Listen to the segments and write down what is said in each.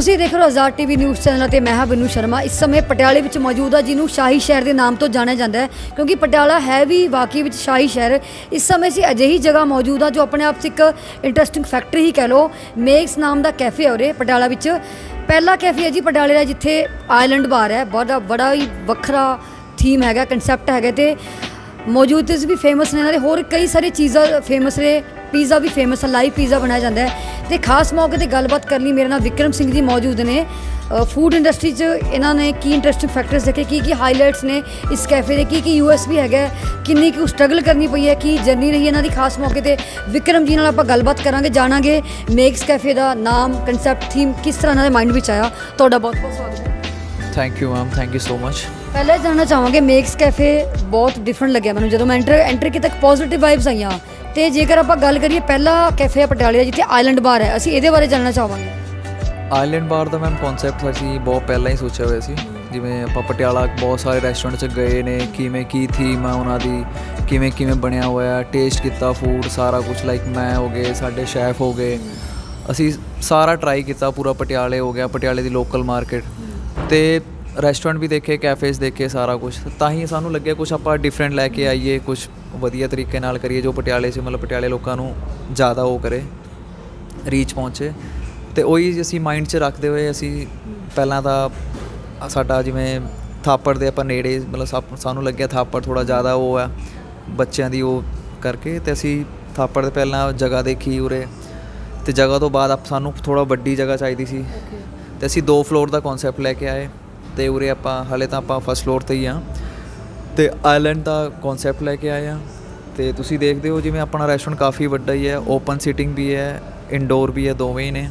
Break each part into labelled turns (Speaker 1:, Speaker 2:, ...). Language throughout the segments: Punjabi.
Speaker 1: ਤੁਸੀਂ ਦੇਖ ਰਹੇ ਹੋ ਆਜ਼ਾਦ ਟੀਵੀ ਨਿਊਜ਼ ਚੈਨਲ ਅਤੇ ਮੈਂ ਹਾਂ ਬਨੂ ਸ਼ਰਮਾ। ਇਸ ਸਮੇਂ ਪਟਿਆਲੇ ਵਿੱਚ ਮੌਜੂਦ ਹਾਂ ਜਿਹਨੂੰ ਸ਼ਾਹੀ ਸ਼ਹਿਰ ਦੇ ਨਾਮ ਤੋਂ ਜਾਣਿਆ ਜਾਂਦਾ ਹੈ, ਕਿਉਂਕਿ ਪਟਿਆਲਾ ਹੈ ਵੀ ਵਾਕਈ ਵਿੱਚ ਸ਼ਾਹੀ ਸ਼ਹਿਰ। ਇਸ ਸਮੇਂ ਅਸੀਂ ਅਜਿਹੀ ਜਗ੍ਹਾ ਮੌਜੂਦ ਹਾਂ ਜੋ ਆਪਣੇ ਆਪ 'ਚ ਇੱਕ ਇੰਟਰਸਟਿੰਗ ਫੈਕਟਰੀ ਹੀ ਕਹਿ ਲਓ ਮੇਕਸ ਨਾਮ ਦਾ ਕੈਫੇ ਹੈ ਉਰੇ ਪਟਿਆਲਾ ਵਿੱਚ। ਪਹਿਲਾ ਕੈਫੇ ਹੈ ਜੀ ਪਟਿਆਲੇ ਦਾ, ਜਿੱਥੇ ਆਇਲੈਂਡ ਬਾਰ ਹੈ। ਬੜਾ ਬੜਾ ਹੀ ਵੱਖਰਾ ਥੀਮ ਹੈਗਾ ਕਨਸੈਪਟ ਹੈਗਾ ਤੇ ਮੌਜੂਦਸ ਵੀ ਫੇਮਸ ਨੇ ਇਹਨਾਂ ਦੇ। ਹੋਰ ਕਈ ਸਾਰੇ ਚੀਜ਼ਾਂ ਫੇਮਸ ਨੇ। ਪੀਜ਼ਾ ਵੀ ਫੇਮਸ ਹੈ ਲਾਈਵ ਪੀਜ਼ਾ ਬਣਾਇਆ ਜਾਂਦਾ ਹੈ। ਤੇ ਖਾਸ ਮੌਕੇ ਤੇ ਗੱਲਬਾਤ ਕਰਨ ਲਈ ਮੇਰੇ ਨਾਲ ਵਿਕਰਮ ਸਿੰਘ ਜੀ ਮੌਜੂਦ ਨੇ। ਫੂਡ ਇੰਡਸਟਰੀ 'ਚ ਇਹਨਾਂ ਨੇ ਕੀ ਇੰਟਰਸਟਿੰਗ ਫੈਕਟਰਸ ਦੇਖੇ ਕੀ ਕੀ ਹਾਈਲਾਈਟਸ ਨੇ ਇਸ ਕੈਫੇ ਦੇ ਕੀ ਕੀ ਯੂਐਸਪੀ ਹੈਗਾ ਕਿੰਨੀ ਕੁ ਸਟਰਗਲ ਕਰਨੀ ਪਈ ਹੈ ਕੀ ਜਰਨੀ ਰਹੀ ਇਹਨਾਂ ਦੀ ਖਾਸ ਮੌਕੇ ਤੇ। ਵਿਕਰਮ ਜੀ ਨਾਲ ਆਪਾਂ ਗੱਲਬਾਤ ਕਰਾਂਗੇ ਜਾਣਾਂਗੇ ਮੇਕਸ ਕੈਫੇ ਦਾ ਨਾਮ ਕਨਸੈਪਟ ਥੀਮ ਕਿਸ ਤਰ੍ਹਾਂ ਇਹਨਾਂ ਦੇ ਮਾਈਂਡ ਵਿੱਚ ਆਇਆ। ਤੁਹਾਡਾ ਬਹੁਤ ਬਹੁਤ ਸਵਾਗਤ ਹੈ।
Speaker 2: Thank you ma'am thank you so much
Speaker 1: ਪਹਿਲਾਂ ਜਾਣਨਾ ਚਾਹਾਂਗੇ ਮੇਕਸ ਕੈਫੇ ਬਹੁਤ ਡਿਫਰੈਂਟ ਲੱਗਿਆ ਮੈਨੂੰ ਜਦੋਂ ਮੈਂ ਐਂਟਰ ਐਂਟਰ ਕੀਤਾ ਪੋਜ਼ਿਟਿਵ ਵਾਈਬਸ ਆਈਆਂ। ਤੇ ਜੇਕਰ ਆਪਾਂ ਗੱਲ ਕਰੀਏ ਪਹਿਲਾ ਕੈਫੇ ਆ ਪਟਿਆਲੇ ਦਾ, ਜਿੱਥੇ ਆਈਲੈਂਡ ਬਾਰ ਹੈ, ਅਸੀਂ ਇਹਦੇ ਬਾਰੇ ਜਾਣਨਾ ਚਾਹਾਂਗੇ।
Speaker 2: ਆਈਲੈਂਡ ਬਾਰ ਦਾ ਮੈਮ ਕਨਸੈਪਟ ਅਸੀਂ ਬਹੁਤ ਪਹਿਲਾਂ ਹੀ ਸੋਚਿਆ ਹੋਇਆ ਸੀ। ਜਿਵੇਂ ਆਪਾਂ ਪਟਿਆਲਾ ਬਹੁਤ ਸਾਰੇ ਰੈਸਟੋਰੈਂਟ 'ਚ ਗਏ ਨੇ, ਕਿਵੇਂ ਕੀ ਥੀਮ ਆ ਉਹਨਾਂ ਦੀ, ਕਿਵੇਂ ਕਿਵੇਂ ਬਣਿਆ ਹੋਇਆ ਟੇਸਟ ਕੀਤਾ ਫੂਡ ਸਾਰਾ ਕੁਝ ਲਾਈਕ ਮੈਂ ਹੋ ਗਏ, ਸਾਡੇ ਸ਼ੈਫ ਹੋ ਗਏ। ਅਸੀਂ ਸਾਰਾ ਟਰਾਈ ਕੀਤਾ, ਪੂਰਾ ਪਟਿਆਲੇ ਹੋ ਗਿਆ, ਪਟਿਆਲੇ ਦੀ ਲੋਕਲ ਮਾਰਕੀਟ ਤੇ ਰੈਸਟੋਰੈਂਟ ਵੀ ਦੇਖੇ ਕੈਫੇਸ ਦੇਖੇ ਸਾਰਾ ਕੁਝ ਤਾਂ ਹੀ ਸਾਨੂੰ ਲੱਗਿਆ ਕੁਝ ਆਪਾਂ ਡਿਫਰੈਂਟ ਲੈ ਕੇ ਆਈਏ ਕੁਝ ਵਧੀਆ ਤਰੀਕੇ ਨਾਲ ਕਰੀਏ ਜੋ ਪਟਿਆਲੇ 'ਚ ਮਤਲਬ ਪਟਿਆਲੇ ਲੋਕਾਂ ਨੂੰ ਜ਼ਿਆਦਾ ਉਹ ਕਰੇ ਰੀਚ ਪਹੁੰਚੇ। ਤੇ ਉਹੀ ਅਸੀਂ ਮਾਈਂਡ 'ਚ ਰੱਖਦੇ ਹੋਏ ਅਸੀਂ ਪਹਿਲਾਂ ਤਾਂ ਸਾਡਾ ਜਿਵੇਂ ਥਾਪੜ ਦੇ ਆਪਾਂ ਨੇੜੇ ਮਤਲਬ ਸਾ- ਸਾਨੂੰ ਲੱਗਿਆ ਥਾਪੜ ਥੋੜਾ ਜ਼ਿਆਦਾ ਉਹ ਆ ਬੱਚਿਆਂ ਦੀ ਉਹ ਕਰਕੇ ਤੇ ਅਸੀਂ ਥਾਪੜ ਦੇ ਪਹਿਲਾਂ ਜਗ੍ਹਾ ਦੇਖੀ ਉਰੇ। ਤੇ ਜਗ੍ਹਾ ਤੋਂ ਬਾਅਦ ਆਪ ਸਾਨੂੰ ਥੋੜਾ ਵੱਡੀ ਜਗ੍ਹਾ ਚਾਹੀਦੀ ਸੀ। ਤੇ ਅਸੀਂ ਦੋ ਫਲੋਰ ਦਾ ਕਨਸੈਪਟ ਲੈ ਕੇ ਆਏ। ਤੇ ਉਰੇ ਆਪਾਂ, ਹਲੇ ਤਾਂ ਆਪਾਂ ਫਸਟ ਫਲੋਰ ਤੇ ਹੀ ਆ ਤੇ ਆਈਲੈਂਡ ਦਾ ਕਨਸੈਪਟ ਲੈ ਕੇ ਆਏ ਆ ਤੇ ਤੁਸੀਂ ਦੇਖਦੇ ਹੋ ਜਿਵੇਂ ਆਪਣਾ ਰੈਸਟੋਰੈਂਟ ਕਾਫੀ ਵੱਡਾ ਹੀ ਹੈ ਓਪਨ ਸੀਟਿੰਗ ਵੀ ਹੈ ਇਨਡੋਰ ਵੀ ਹੈ, ਦੋਵੇਂ ਹੀ ਨੇ।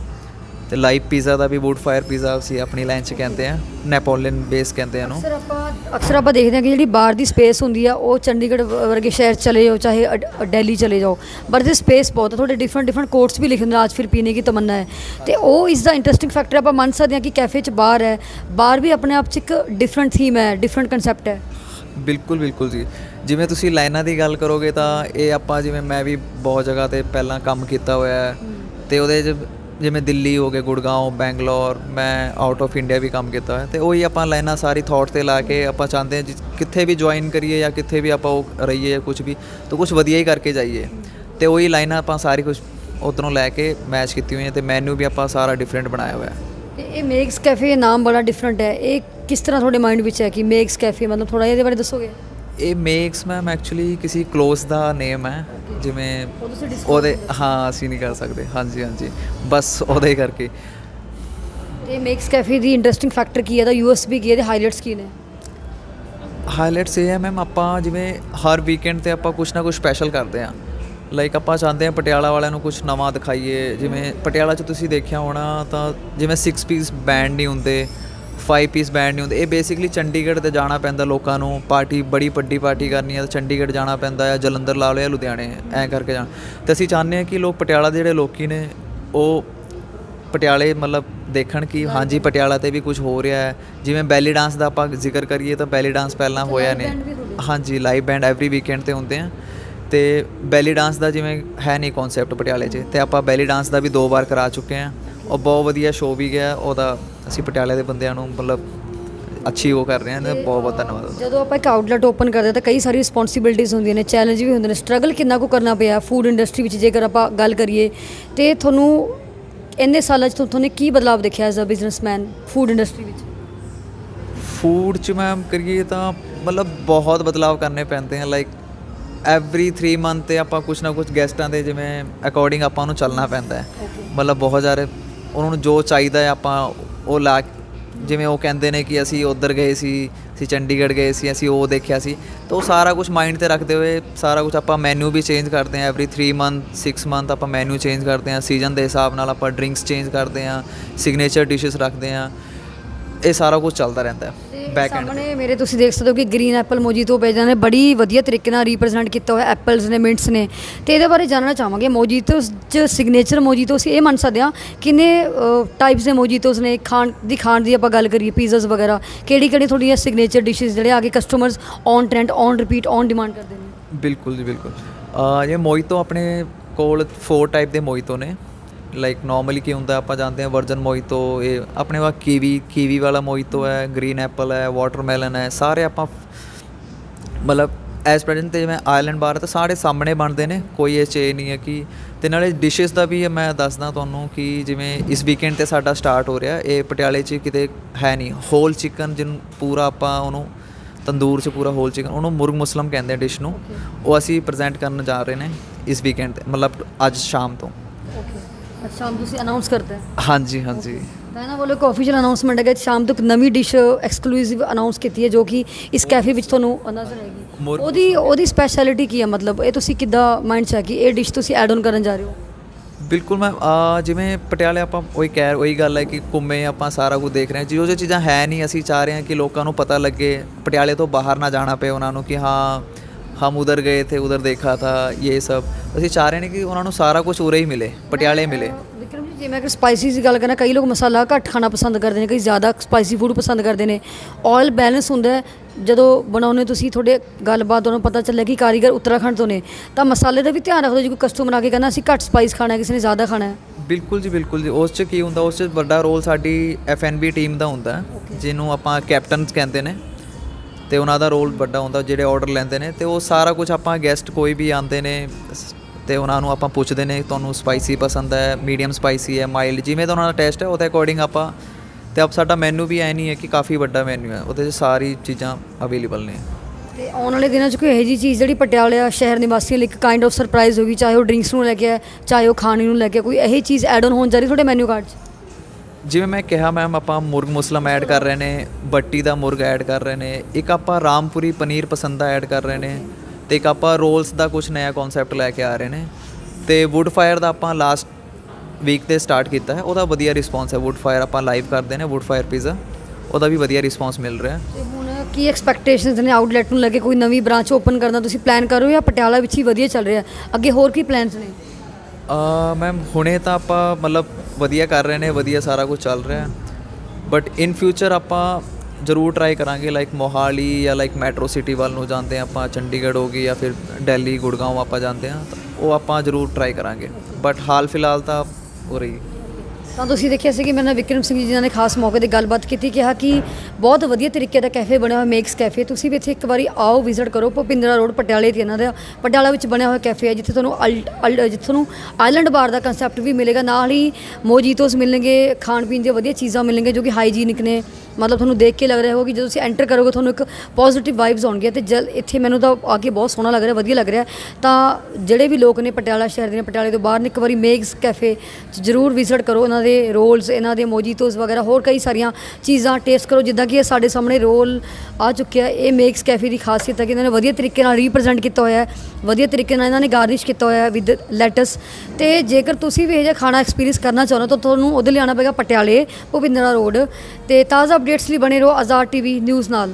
Speaker 2: ਤੇ ਲਾਈਵ ਪੀਜ਼ਾ ਦਾ ਵੀ ਵੁੱਡ ਫਾਇਰ ਪੀਜ਼ਾ ਅਸੀਂ ਆਪਣੀ ਲਾਈਨ 'ਚ ਕਹਿੰਦੇ ਆ ਨੈਪੋਲੀਅਨ ਬੇਸ ਕਹਿੰਦੇ ਆ ਇਹਨੂੰ।
Speaker 1: ਅਕਸਰ ਆਪਾਂ ਅਕਸਰ ਆਪਾਂ ਦੇਖਦੇ ਹਾਂ ਕਿ ਜਿਹੜੀ ਬਾਹਰ ਦੀ ਸਪੇਸ ਹੁੰਦੀ ਆ ਉਹ ਚੰਡੀਗੜ੍ਹ ਵਰਗੇ ਸ਼ਹਿਰ ਚਲੇ ਜਾਓ ਚਾਹੇ ਦਿੱਲੀ ਚਲੇ ਜਾਓ। ਪਰ ਇਹ ਸਪੇਸ ਬਹੁਤ ਹੈ ਤੁਹਾਡੇ ਡਿਫਰੈਂਟ ਡਿਫਰੈਂਟ ਕੋਰਟਸ ਵੀ ਲਿਖੇ ਹੁੰਦੇ ਨੇ, ਅੱਜ ਫਿਰ ਪੀਣੇ ਕੀ ਤਮੰਨਾ ਹੈ। ਤੇ ਉਹ ਇਸ ਦਾ ਇੰਟਰਸਟਿੰਗ ਫੈਕਟਰ ਆਪਾਂ ਮੰਨ ਸਕਦੇ ਹਾਂ ਕਿ ਕੈਫੇ 'ਚ ਬਾਹਰ ਹੈ। ਬਾਹਰ ਵੀ ਆਪਣੇ ਆਪ 'ਚ ਇੱਕ ਡਿਫਰੈਂਟ ਥੀਮ ਹੈ ਡਿਫਰੈਂਟ ਕਨਸੈਪਟ ਹੈ।
Speaker 2: ਬਿਲਕੁਲ ਬਿਲਕੁਲ ਜੀ। ਜਿਵੇਂ ਤੁਸੀਂ ਲਾਈਨਾਂ ਦੀ ਗੱਲ ਕਰੋਗੇ ਤਾਂ ਇਹ ਆਪਾਂ ਜਿਵੇਂ ਮੈਂ ਵੀ ਬਹੁਤ ਜਗ੍ਹਾ ਤੇ ਪਹਿਲਾਂ ਕੰਮ ਕੀਤਾ ਹੋਇਆ ਹੈ। ਤੇ ਉਹਦੇ 'ਚ ਜਿਵੇਂ ਦਿੱਲੀ ਹੋ ਗਏ ਗੁੜਗਾਉਂ ਬੈਂਗਲੌਰ, ਮੈਂ ਆਊਟ ਆਫ ਇੰਡੀਆ ਵੀ ਕੰਮ ਕੀਤਾ ਹੋਇਆ। ਤੇ ਉਹੀ ਆਪਾਂ ਲਾਈਨਾਂ ਸਾਰੀ ਥਾਟ ਤੇ ਲਾ ਕੇ ਆਪਾਂ ਚਾਹੁੰਦੇ ਹਾਂ ਜਿ- ਕਿੱਥੇ ਵੀ ਜੁਆਇਨ ਕਰੀਏ ਜਾਂ ਕਿੱਥੇ ਵੀ ਆਪਾਂ ਉਹ ਰਹੀਏ ਜਾਂ ਕੁਝ ਵੀ, ਤਾਂ ਕੁਝ ਵਧੀਆ ਹੀ ਕਰਕੇ ਜਾਈਏ। ਤੇ ਉਹੀ ਲਾਈਨਾਂ ਆਪਾਂ ਸਾਰੀ ਕੁਝ ਉਧਰੋਂ ਲੈ ਕੇ ਮੈਚ ਕੀਤੀ ਹੋਈਆਂ ਤੇ ਮੈਨੂ ਵੀ ਆਪਾਂ ਸਾਰਾ ਡਿਫਰੈਂਟ ਬਣਾਇਆ ਹੋਇਆ। ਹੈ
Speaker 1: ਇਹ ਮੇਕਸ ਕੈਫੇ ਨਾਮ ਬੜਾ ਡਿਫਰੈਂਟ ਹੈ। ਇਹ ਕਿਸ ਤਰ੍ਹਾਂ ਤੁਹਾਡੇ ਮਾਈਂਡ ਵਿੱਚ ਹੈ ਕਿ ਮੇਕਸ ਕੈਫੇ ਮਤਲਬ ਥੋੜਾ ਇਹਦੇ ਬਾਰੇ ਦੱਸੋਗੇ?
Speaker 2: ਇਹ ਮੇਕਸ ਮੈਮ ਐਕਚੁਅਲੀ ਕਿਸੇ ਕਲੋਜ਼ ਦਾ ਨੇਮ ਹੈ ਜਿਵੇਂ ਉਹਦੇ ਹਾਂ ਅਸੀਂ ਨਹੀਂ ਕਰ ਸਕਦੇ ਹਾਂਜੀ ਹਾਂਜੀ ਬਸ ਉਹਦੇ ਕਰਕੇ।
Speaker 1: ਤੇ ਮੇਕਸ ਕੈਫੇ ਦੀ ਇੰਟਰਸਟਿੰਗ ਫੈਕਟਰ ਕੀ ਹੈ ਦਾ ਯੂਐਸਬੀ ਕੀ ਹੈ ਦੇ ਹਾਈਲਾਈਟਸ ਕੀ ਨੇ?
Speaker 2: ਹਾਈਲਾਈਟਸ ਇਹ ਹੈ ਮੈਮ ਆਪਾਂ ਜਿਵੇਂ ਹਰ ਵੀਕਐਂਡ ਤੇ ਆਪਾਂ ਕੁਝ ਨਾ ਕੁਝ ਸਪੈਸ਼ਲ ਕਰਦੇ ਆ ਲਾਈਕ ਆਪਾਂ ਚਾਹੁੰਦੇ ਆ ਪਟਿਆਲਾ ਵਾਲਿਆਂ ਨੂੰ ਕੁਝ ਨਵਾਂ ਦਿਖਾਈਏ ਜਿਵੇਂ ਪਟਿਆਲਾ 'ਚ ਤੁਸੀਂ ਦੇਖਿਆ ਹੋਣਾ ਤਾਂ ਜਿਵੇਂ 6 ਪੀਸ ਬੈਂਡ ਨਹੀਂ ਹੁੰਦੇ 5 ਪੀਸ ਬੈਂਡ ਨਹੀਂ ਹੁੰਦੇ। ਇਹ ਬੇਸਿਕਲੀ ਚੰਡੀਗੜ੍ਹ ਤੇ ਜਾਣਾ ਪੈਂਦਾ ਲੋਕਾਂ ਨੂੰ। ਪਾਰਟੀ ਬੜੀ ਵੱਡੀ ਪਾਰਟੀ ਕਰਨੀ ਹੈ ਤਾਂ ਚੰਡੀਗੜ੍ਹ ਜਾਣਾ ਪੈਂਦਾ ਹੈ ਜਲੰਧਰ ਲਾ ਲਓ ਜਾਂ ਲੁਧਿਆਣੇ ਐਂ ਕਰਕੇ ਜਾਣ। ਤੇ ਅਸੀਂ ਚਾਹੁੰਦੇ ਹਾਂ ਕਿ ਲੋਕ ਪਟਿਆਲਾ ਦੇ ਜਿਹੜੇ ਲੋਕੀ ਨੇ ਉਹ ਪਟਿਆਲੇ ਮਤਲਬ ਦੇਖਣ ਕਿ ਹਾਂਜੀ ਪਟਿਆਲਾ ਤੇ ਵੀ ਕੁਝ ਹੋ ਰਿਹਾ ਹੈ। ਜਿਵੇਂ ਬੈਲੀ ਡਾਂਸ ਦਾ ਆਪਾਂ ਜ਼ਿਕਰ ਕਰੀਏ ਤਾਂ ਬੈਲੀ ਡਾਂਸ ਪਹਿਲਾਂ ਹੋਇਆ ਨੇ? ਹਾਂਜੀ ਲਾਈਵ ਬੈਂਡ ਐਵਰੀ ਵੀਕਐਂਡ ਤੇ ਹੁੰਦੇ ਆ। ਤੇ ਬੈਲੀ ਡਾਂਸ ਦਾ ਜਿਵੇਂ ਹੈ ਨਹੀਂ ਕਨਸੈਪਟ ਪਟਿਆਲੇ 'ਚ। ਤੇ ਆਪਾਂ ਬੈਲੀ ਡਾਂਸ ਦਾ ਵੀ ਦੋ ਵਾਰ ਕਰਾ ਚੁੱਕੇ ਆ। ਉਹ ਬਹੁਤ ਵਧੀਆ ਸ਼ੋਅ ਵੀ ਗਿਆ। ਉਹਦਾ ਅਸੀਂ ਪਟਿਆਲੇ ਦੇ ਬੰਦਿਆਂ ਨੂੰ ਮਤਲਬ ਅੱਛੀ ਉਹ ਕਰ ਰਹੇ ਹਾਂ ਤੇ ਬਹੁਤ ਬਹੁਤ ਧੰਨਵਾਦ ਉਹਦਾ।
Speaker 1: ਜਦੋਂ ਆਪਾਂ ਇੱਕ ਆਊਟਲੈਟ ਓਪਨ ਕਰਦੇ ਹਾਂ ਤਾਂ ਕਈ ਸਾਰੀ ਰਿਸਪੌਂਸਿਬਿਲਟੀਆਂ ਹੁੰਦੀਆਂ ਨੇ ਚੈਲੰਜ ਵੀ ਹੁੰਦੇ ਨੇ ਸਟਰਗਲ ਕਿੰਨਾ ਕੁ ਕਰਨਾ ਪਿਆ ਫੂਡ ਇੰਡਸਟਰੀ ਵਿੱਚ ਜੇਕਰ ਆਪਾਂ ਗੱਲ ਕਰੀਏ ਤੇ ਤੁਹਾਨੂੰ ਇੰਨੇ ਸਾਲਾਂ 'ਚ ਤੁਹਾ- ਤੁਹਾਨੂੰ ਕੀ ਬਦਲਾਅ ਦੇਖਿਆ as a businessman food industry ਵਿੱਚ?
Speaker 2: ਫੂਡ 'ਚ ਮੈਮ ਕਰੀਏ ਤਾਂ ਮਤਲਬ ਬਹੁਤ ਬਦਲਾਵ ਕਰਨੇ ਪੈਂਦੇ ਆ ਲਾਈਕ ਐਵਰੀ 3 ਮੰਥ ਤੇ ਆਪਾਂ ਕੁਝ ਨਾ ਕੁਝ ਗੈਸਟਾਂ ਦੇ ਜਿਵੇਂ ਅਕੋਰਡਿੰਗ ਆਪਾਂ ਨੂੰ ਚੱਲਣਾ ਪੈਂਦਾ ਹੈ। ਮਤਲਬ ਬਹੁਤ ਸਾਰੇ ਉਹਨਾਂ ਨੂੰ ਜੋ ਚਾਹੀਦਾ ਹੈ ਆਪਾਂ ਉਹ ਲਾ ਜਿਵੇਂ ਉਹ ਕਹਿੰਦੇ ਨੇ ਕਿ ਅਸੀਂ ਉੱਧਰ ਗਏ ਸੀ, ਅਸੀਂ ਚੰਡੀਗੜ੍ਹ ਗਏ ਸੀ, ਅਸੀਂ ਉਹ ਦੇਖਿਆ ਸੀ, ਤਾਂ ਉਹ ਸਾਰਾ ਕੁਝ ਮਾਈਂਡ ਤੇ ਰੱਖਦੇ ਹੋਏ ਸਾਰਾ ਕੁਝ ਆਪਾਂ ਮੈਨੂ ਵੀ ਚੇਂਜ ਕਰਦੇ ਹਾਂ ਐਵਰੀ 3 ਮੰਥ 6 ਮੰਥ ਆਪਾਂ ਮੈਨੂ ਚੇਂਜ ਕਰਦੇ ਹਾਂ ਸੀਜ਼ਨ ਦੇ ਹਿਸਾਬ ਨਾਲ ਆਪਾਂ ਡਰਿੰਕਸ ਚੇਂਜ ਕਰਦੇ ਹਾਂ ਸਿਗਨੇਚਰ ਡਿਸ਼ਸ ਰੱਖਦੇ ਹਾਂ, ਇਹ ਸਾਰਾ ਕੁਝ ਚੱਲਦਾ ਰਹਿੰਦਾ ਹੈ। ਬੈਕ ਐਂਡ
Speaker 1: ਸਾਹਮਣੇ ਮੇਰੇ ਤੁਸੀਂ ਦੇਖ ਸਕਦੇ ਹੋ ਕਿ ਗ੍ਰੀਨ ਐਪਲ ਮੋਜੀਤੋ ਵੇਚਦੇ ਨੇ। ਬੜੀ ਵਧੀਆ ਤਰੀਕੇ ਨਾਲ ਰਿਪਰੈਜ਼ੈਂਟ ਕੀਤਾ ਹੋਇਆ ਐਪਲਸ ਨੇ ਮਿੰਟਸ ਨੇ। ਤੇ ਇਹਦੇ ਬਾਰੇ ਜਾਣਨਾ ਚਾਹਾਂਗੇ। ਮੋਜੀਤੋਸ ਚ ਸਿਗਨੇਚਰ ਮੋਜੀਤੋਸ ਇਹ ਮੰਨ ਸਕਦੇ ਹਾਂ ਕਿੰਨੇ ਟਾਈਪਸ ਦੇ ਮੋਜੀਤੋਸ ਨੇ ਖਾਣ ਦੀ ਖਾਣ ਦੀ ਆਪਾਂ ਗੱਲ ਕਰੀਏ ਪੀਜ਼ਾਸ ਵਗੈਰਾ। ਕਿਹੜੀ ਕਿਹੜੀ ਤੁਹਾਡੀਆਂ ਸਿਗਨੇਚਰ ਡਿਸ਼ਸ ਜਿਹੜੇ ਆ ਕੇ customers on trend on repeat on demand ਕਰਦੇ ਨੇ?
Speaker 2: ਬਿਲਕੁਲ ਜੀ ਬਿਲਕੁਲ। ਇਹ ਮੋਹਿਤੋ ਆਪਣੇ ਕੋਲ 4 ਟਾਈਪ ਦੇ ਮੋਹਿਤੋ ਨੇ। ਲਾਈਕ ਨਾਰਮਲੀ ਕੀ ਹੁੰਦਾ ਆਪਾਂ ਜਾਣਦੇ ਹਾਂ ਵਰਜਨ ਮੋਹਿਤੋ ਇਹ ਆਪਣੇ ਵਾ ਕੀਵੀ ਕੀਵੀ ਵਾਲਾ ਮੋਹਿਤੋ ਹੈ ਗ੍ਰੀਨ ਐਪਲ ਹੈ ਵਾਟਰਮੈਲਨ ਹੈ ਸਾਰੇ ਆਪਾਂ ਮਤਲਬ ਐਸ ਪ੍ਰੈਜ਼ੈਂਟ ਤੇ ਜਿਵੇਂ ਆਇਲੈਂਡ ਬਾਰ ਤਾਂ ਸਾਰੇ ਸਾਹਮਣੇ ਬਣਦੇ ਨੇ ਕੋਈ ਇਹ 'ਚ ਨਹੀਂ ਹੈ ਕਿ ਤੇ ਨਾਲੇ ਡਿਸ਼ਸ ਦਾ ਵੀ ਮੈਂ ਦੱਸਦਾ ਤੁਹਾਨੂੰ ਕਿ ਜਿਵੇਂ ਇਸ ਵੀਕਐਂਡ ਤੇ ਸਾਡਾ ਸਟਾਰਟ ਹੋ ਰਿਹਾ ਇਹ ਪਟਿਆਲੇ 'ਚ ਕਿਤੇ ਹੈ ਨਹੀਂ ਹੋਲ ਚਿਕਨ ਜਿਹਨੂੰ ਪੂਰਾ ਆਪਾਂ ਉਹਨੂੰ ਤੰਦੂਰ 'ਚ ਪੂਰਾ ਹੋਲ ਚਿਕਨ ਉਹਨੂੰ ਮੁਰਗ ਮੁਸਲਮ ਕਹਿੰਦੇ ਆ ਡਿਸ਼ ਨੂੰ ਉਹ ਅਸੀਂ ਪ੍ਰੈਜ਼ੈਂਟ ਕਰਨ ਜਾ ਰਹੇ ਨੇ ਇਸ ਵੀਕਐਂਡ ਤੇ ਮਤਲਬ ਅੱਜ ਸ਼ਾਮ ਤੋਂ।
Speaker 1: ਓਕੇ ਅੱਜ ਸ਼ਾਮ ਤੁਸੀਂ ਅਨਾਉਂਸ ਕਰਦੇ ਹੈ।
Speaker 2: ਹਾਂਜੀ ਹਾਂਜੀ।
Speaker 1: ਤਾਂ ਇਹਨਾਂ ਵੱਲੋਂ ਇੱਕ ਆਫੀਸ਼ੀਅਲ ਅਨਾਉਂਸਮੈਂਟ ਹੈ ਕਿ ਸ਼ਾਮ ਤੱਕ ਨਵੀਂ ਡਿਸ਼ ਐਕਸਕਲੂਸਿਵ ਅਨਾਉਂਸ ਕੀਤੀ ਹੈ ਜੋ ਕਿ ਇਸ ਕੈਫੇ ਵਿੱਚ ਤੁਹਾਨੂੰ ਨਜ਼ਰ ਆਏਗੀ ਉਹਦੀ ਉਹਦੀ ਸਪੈਸ਼ਲਿਟੀ ਕੀ ਹੈ? ਮਤਲਬ ਇਹ ਤੁਸੀਂ ਕਿੱਦਾਂ ਮਾਈਂਡ 'ਚ ਹੈ ਕਿ ਇਹ ਡਿਸ਼ ਤੁਸੀਂ ਐਡ ਆਨ ਕਰਨ ਜਾ ਰਹੇ ਹੋ?
Speaker 2: ਬਿਲਕੁਲ ਮੈਂ ਆ ਜਿਵੇਂ ਪਟਿਆਲੇ ਆਪਾਂ ਉਹੀ ਕਹਿ ਉਹੀ ਗੱਲ ਹੈ ਕਿ ਘੁੰਮੇ ਆਪਾਂ ਸਾਰਾ ਕੁਝ ਦੇਖ ਰਹੇ ਹਾਂ। ਜਿਹੋ ਜਿਹੀ ਚੀਜ਼ਾਂ ਹੈ ਨਹੀਂ ਅਸੀਂ ਚਾਹ ਰਹੇ ਹਾਂ ਕਿ ਲੋਕਾਂ ਨੂੰ ਪਤਾ ਲੱਗੇ ਪਟਿਆਲੇ ਤੋਂ ਬਾਹਰ ਨਾ ਜਾਣਾ ਪਏ ਉਹਨਾਂ ਨੂੰ ਕਿ ਹਾਂ ਹਮ ਉਧਰ ਗਏ ਥੇ ਉਧਰ ਦੇਖਾ ਥਾ ਇਹ ਸਭ ਅਸੀਂ ਚਾਹ ਰਹੇ ਨੇ ਕਿ ਉਹਨਾਂ ਨੂੰ ਸਾਰਾ ਕੁਝ ਉਰੇ ਹੀ ਮਿਲੇ ਪਟਿਆਲੇ ਮਿਲੇ
Speaker 1: ਵਿਕਰਮ ਜੀ ਜੇ ਮੈਂ ਅਗਰ ਸਪਾਈਸੀ ਦੀ ਗੱਲ ਕਰਾਂ ਕਈ ਲੋਕ ਮਸਾਲਾ ਘੱਟ ਖਾਣਾ ਪਸੰਦ ਕਰਦੇ ਨੇ ਕਈ ਜ਼ਿਆਦਾ ਸਪਾਈਸੀ ਫੂਡ ਪਸੰਦ ਕਰਦੇ ਨੇ ਆਇਲ ਬੈਲੈਂਸ ਹੁੰਦਾ ਹੈ ਜਦੋਂ ਬਣਾਉਨੇ ਤੁਸੀਂ ਤੁਹਾਡੇ ਗੱਲਬਾਤ ਤੁਹਾਨੂੰ ਪਤਾ ਚੱਲਿਆ ਕਿ ਕਾਰੀਗਰ ਉੱਤਰਾਖੰਡ ਤੋਂ ਨੇ ਤਾਂ ਮਸਾਲੇ ਦਾ ਵੀ ਧਿਆਨ ਰੱਖੋ ਜੇ ਕੋਈ ਕਸਟਮਰ ਆ ਕੇ ਕਹਿੰਦਾ ਅਸੀਂ ਘੱਟ ਸਪਾਈਸ ਖਾਣਾ ਹੈ ਕਿਸੇ ਨੇ ਜ਼ਿਆਦਾ ਖਾਣਾ ਹੈ
Speaker 2: ਬਿਲਕੁਲ ਜੀ ਬਿਲਕੁਲ ਜੀ ਉਸ 'ਚ ਕੀ ਹੁੰਦਾ ਉਸ 'ਚ ਵੱਡਾ ਰੋਲ ਸਾਡੀ ਐਫਐਨਬੀ ਟੀਮ ਦਾ ਹੁੰਦਾ ਜਿਹਨੂੰ ਆਪਾਂ ਕੈਪਟਨਸ ਕਹਿੰਦੇ ਨੇ ਤੇ ਉਹਨਾਂ ਦਾ ਰੋਲ ਵੱਡਾ ਹੁੰਦਾ, ਜਿਹੜੇ ਆਰਡਰ ਲੈਂਦੇ ਨੇ, ਤੇ ਉਹ ਸਾਰਾ ਕੁਝ ਆਪਾਂ ਗੈਸਟ ਕੋਈ ਵੀ ਆਉਂਦੇ ਨੇ, ਸ- ਤੇ ਉਹਨਾਂ ਨੂੰ ਆਪਾਂ ਪੁੱਛਦੇ ਨੇ, ਤੁਹਾਨੂੰ ਸਪਾਈਸੀ ਪਸੰਦ ਹੈ ਮੀਡੀਅਮ ਸਪਾਈਸੀ ਹੈ ਮਾਈਲਡ ਜਿਵੇਂ ਦਾ ਉਹਨਾਂ ਦਾ ਟੇਸਟ ਹੈ, ਉਹਦੇ ਅਕੋਰਡਿੰਗ ਆਪਾਂ, ਤੇ ਆਪ ਸਾਡਾ ਮੈਨੂ ਵੀ ਐ ਨਹੀਂ ਹੈ ਕਿ ਕਾਫੀ ਵੱਡਾ ਮੈਨੂ ਹੈ, ਉਹਦੇ 'ਚ ਸਾਰੀ ਚੀਜ਼ਾਂ ਅਵੇਲੇਬਲ ਨੇ।
Speaker 1: ਤੇ ਆਉਣ ਵਾਲੇ ਦਿਨਾਂ 'ਚ ਕੋਈ ਇਹੋ ਜਿਹੀ ਚੀਜ਼ ਜਿਹੜੀ ਪਟਿਆਲਾ ਸ਼ਹਿਰ ਨਿਵਾਸੀਆਂ ਲਈ ਇੱਕ ਕਾਈਂਡ ਆਫ ਸਰਪ੍ਰਾਈਜ਼ ਹੋਗੀ ਚਾਹੇ ਉਹ ਡਰਿੰਕਸ ਨੂੰ ਲੈ ਕੇ ਚਾਹੇ ਉਹ ਖਾਣੇ ਨੂੰ ਲੈ ਕੇ ਕੋਈ ਇਹੀ ਚੀਜ਼ ਐਡ ਆਨ ਹੋਣ ਜਾ ਰਹੀ ਤੁਹਾਡੇ ਮੈਨੂ ਕਾਰਡ 'ਚ?
Speaker 2: ਜਿਵੇਂ ਮੈਂ ਕਿਹਾ ਮੈਮ ਆਪਾਂ ਮੁਰਗ ਮੁਸਲਮ ਐਡ ਕਰ ਰਹੇ ਨੇ, ਬੱਟੀ ਦਾ ਮੁਰਗ ਐਡ ਕਰ ਰਹੇ ਨੇ, ਇੱਕ ਆਪਾਂ ਰਾਮਪੁਰੀ ਪਨੀਰ ਪਸੰਦਾ ਐਡ ਕਰ ਰਹੇ ਨੇ, ਤੇ ਇੱਕ ਆਪਾਂ ਰੋਲਸ ਦਾ ਕੁਝ ਨਵਾਂ ਕਨਸੈਪਟ ਲੈ ਕੇ ਆ ਰਹੇ ਨੇ, ਤੇ ਵੁੱਡ ਫਾਇਰ ਦਾ ਆਪਾਂ ਲਾਸਟ ਵੀਕ ਤੇ ਸਟਾਰਟ ਕੀਤਾ ਹੈ, ਉਹਦਾ ਵਧੀਆ ਰਿਸਪੌਂਸ ਹੈ ਵੁੱਡ ਫਾਇਰ ਆਪਾਂ ਲਾਈਵ ਕਰਦੇ ਨੇ ਵੁੱਡ ਫਾਇਰ ਪੀਜ਼ਾ ਉਹਦਾ ਵੀ ਵਧੀਆ ਰਿਸਪੌਂਸ ਮਿਲ ਰਿਹਾ ਹੈ।
Speaker 1: ਤੇ ਹੁਣ ਕੀ ਐਕਸਪੈਕਟੇਸ਼ਨਸ ਨੇ? ਆਊਟਲੈਟ ਨੂੰ ਲੈ ਕੇ ਕੋਈ ਨਵੀਂ ਬ੍ਰਾਂਚ ਓਪਨ ਕਰਨਾ ਤੁਸੀਂ ਪਲਾਨ ਕਰੋ ਜਾਂ ਪਟਿਆਲਾ ਵਿੱਚ ਹੀ ਵਧੀਆ ਚੱਲ ਰਿਹਾ ਅੱਗੇ ਹੋਰ ਕੀ ਪਲਾਨਸ ਨੇ?
Speaker 2: ਮੈਮ ਹੁਣੇ ਤਾਂ ਆਪਾਂ ਮਤਲਬ ਵਧੀਆ ਕਰ ਰਹੇ ਨੇ, ਵਧੀਆ ਸਾਰਾ ਕੁਝ ਚੱਲ ਰਿਹਾ। ਬਟ ਇਨ ਫਿਊਚਰ ਆਪਾਂ ਜ਼ਰੂਰ ਟਰਾਈ ਕਰਾਂਗੇ ਲਾਈਕ ਮੋਹਾਲੀ ਜਾਂ ਲਾਈਕ ਮੈਟਰੋ ਸਿਟੀ ਵੱਲ ਨੂੰ ਜਾਂਦੇ ਹਾਂ ਆਪਾਂ, ਚੰਡੀਗੜ੍ਹ ਹੋ ਗਈ ਜਾਂ ਫਿਰ ਦਿੱਲੀ ਗੁੜਗਾਉਂ ਆਪਾਂ ਜਾਂਦੇ ਹਾਂ, ਤਾਂ ਉਹ ਆਪਾਂ ਜ਼ਰੂਰ ਟਰਾਈ ਕਰਾਂਗੇ। ਬਟ ਹਾਲ ਫਿਲਹਾਲ ਤਾਂ ਹੋ ਰਹੀ
Speaker 1: ਤਾਂ ਤੁਸੀਂ ਦੇਖਿਆ ਸੀ ਕਿ ਮੇਰੇ ਵਿਕਰਮ ਸਿੰਘ ਜੀ ਜਿਨ੍ਹਾਂ ਨੇ ਖਾਸ ਮੌਕੇ ਤੇ ਗੱਲਬਾਤ ਕੀਤੀ, ਕਿਹਾ ਕਿ ਬਹੁਤ ਵਧੀਆ ਤਰੀਕੇ ਦਾ ਕੈਫੇ ਬਣਿਆ ਹੋਇਆ ਮੇਕਸ ਕੈਫੇ। ਤੁਸੀਂ ਵੀ ਇੱਥੇ ਇੱਕ ਵਾਰੀ ਆਓ ਵਿਜ਼ਿਟ ਕਰੋ। ਭੁਪਿੰਦਰਾ ਰੋਡ, ਪਟਿਆਲੇ ਤੇ ਇਹਨਾਂ ਦਾ ਪਟਿਆਲਾ ਵਿੱਚ ਬਣਿਆ ਹੋਇਆ ਕੈਫੇ ਹੈ, ਜਿੱਥੇ ਤੁਹਾਨੂੰ ਅਲ- ਅਲ- ਜਿੱਥੇ ਤੁਹਾਨੂੰ ਆਈਲੈਂਡ ਬਾਰ ਦਾ ਕਨਸੈਪਟ ਵੀ ਮਿਲੇਗਾ। ਨਾਲ ਹੀ ਮੋਜੀਤੋਸ ਮਿਲਣਗੇ ਖਾਣ ਪੀਣ ਦੀਆਂ ਵਧੀਆ ਚੀਜ਼ਾਂ ਮਿਲਣਗੀਆਂ, ਜੋ ਕਿ ਹਾਈਜੀਨਿਕ ਨੇ। ਮਤਲਬ ਤੁਹਾਨੂੰ ਦੇਖ ਕੇ ਲੱਗ ਰਿਹਾ ਹੋਗਾ ਕਿ ਜਦੋਂ ਤੁਸੀਂ ਐਂਟਰ ਕਰੋਗੇ ਤੁਹਾਨੂੰ ਇੱਕ ਪੋਜ਼ਿਟਿਵ ਵਾਈਬਸ ਆਉਣਗੀਆਂ ਤੇ ਜਲ ਇੱਥੇ ਮੈਨੂੰ ਤਾਂ ਆ ਕੇ ਬਹੁਤ ਸੋਹਣਾ ਲੱਗ ਰਿਹਾ, ਵਧੀਆ ਲੱਗ ਰਿਹਾ। ਤਾਂ ਜਿਹੜੇ ਵੀ ਲੋਕ ਨੇ ਪਟਿਆਲਾ ਸ਼ਹਿਰ ਦੇ ਨੇ, ਪਟਿਆਲੇ ਤੋਂ ਬਾਹਰ ਨੇ, ਇੱਕ ਵਾਰੀ ਮੇਗਸ ਕੈਫੇ 'ਚ ਜ਼ਰੂਰ ਵਿਜ਼ਿਟ ਕਰੋ। ਇਹਨਾਂ ਦੇ ਰੋਲਸ ਇਹਨਾਂ ਦੇ ਮੋਜੀਟੋਸ ਵਗੈਰਾ, ਹੋਰ ਕਈ ਸਾਰੀਆਂ ਚੀਜ਼ਾਂ ਟੇਸਟ ਕਰੋ, ਜਿੱਦਾਂ ਕਿ ਇਹ ਸਾਡੇ ਸਾਹਮਣੇ ਰੋਲ ਆ ਚੁੱਕਿਆ ਇਹ ਮੇਕਸ ਕੈਫੇ ਦੀ ਖਾਸੀਅਤ ਹੈ ਕਿ ਇਹਨਾਂ ਨੇ ਵਧੀਆ ਤਰੀਕੇ ਨਾਲ ਰੀਪ੍ਰੈਜ਼ੈਂਟ ਕੀਤਾ ਹੋਇਆ ਹੈ। ਵਧੀਆ ਤਰੀਕੇ ਨਾਲ ਇਹਨਾਂ ਨੇ ਗਾਰਨਿਸ਼ ਕੀਤਾ ਹੋਇਆ ਹੈ ਵਿਦ ਲੈਟਸ ਤੇ ਜੇਕਰ ਤੁਸੀਂ ਵੀ ਇਹ ਜਿਹਾ ਖਾਣਾ ਐਕਸਪੀਰੀਅੰਸ ਕਰਨਾ ਚਾਹੁੰਦੇ ਹੋ, ਤਾਂ ਤੁਹਾਨੂੰ ਉਹਦੇ ਲਈ ਆਉਣਾ ਪਏਗਾ ਪਟਿਆਲੇ ਭੁਪਿੰਦਰਾ ਰੋਡ। ਤੇ ਤਾਜ਼ਾ ਅਪਡੇਟਸ ਲਈ ਬਣੇ ਰਹੋ ਆਜ਼ਾਦ ਟੀਵੀ ਨਿਊਜ਼ ਨਾਲ।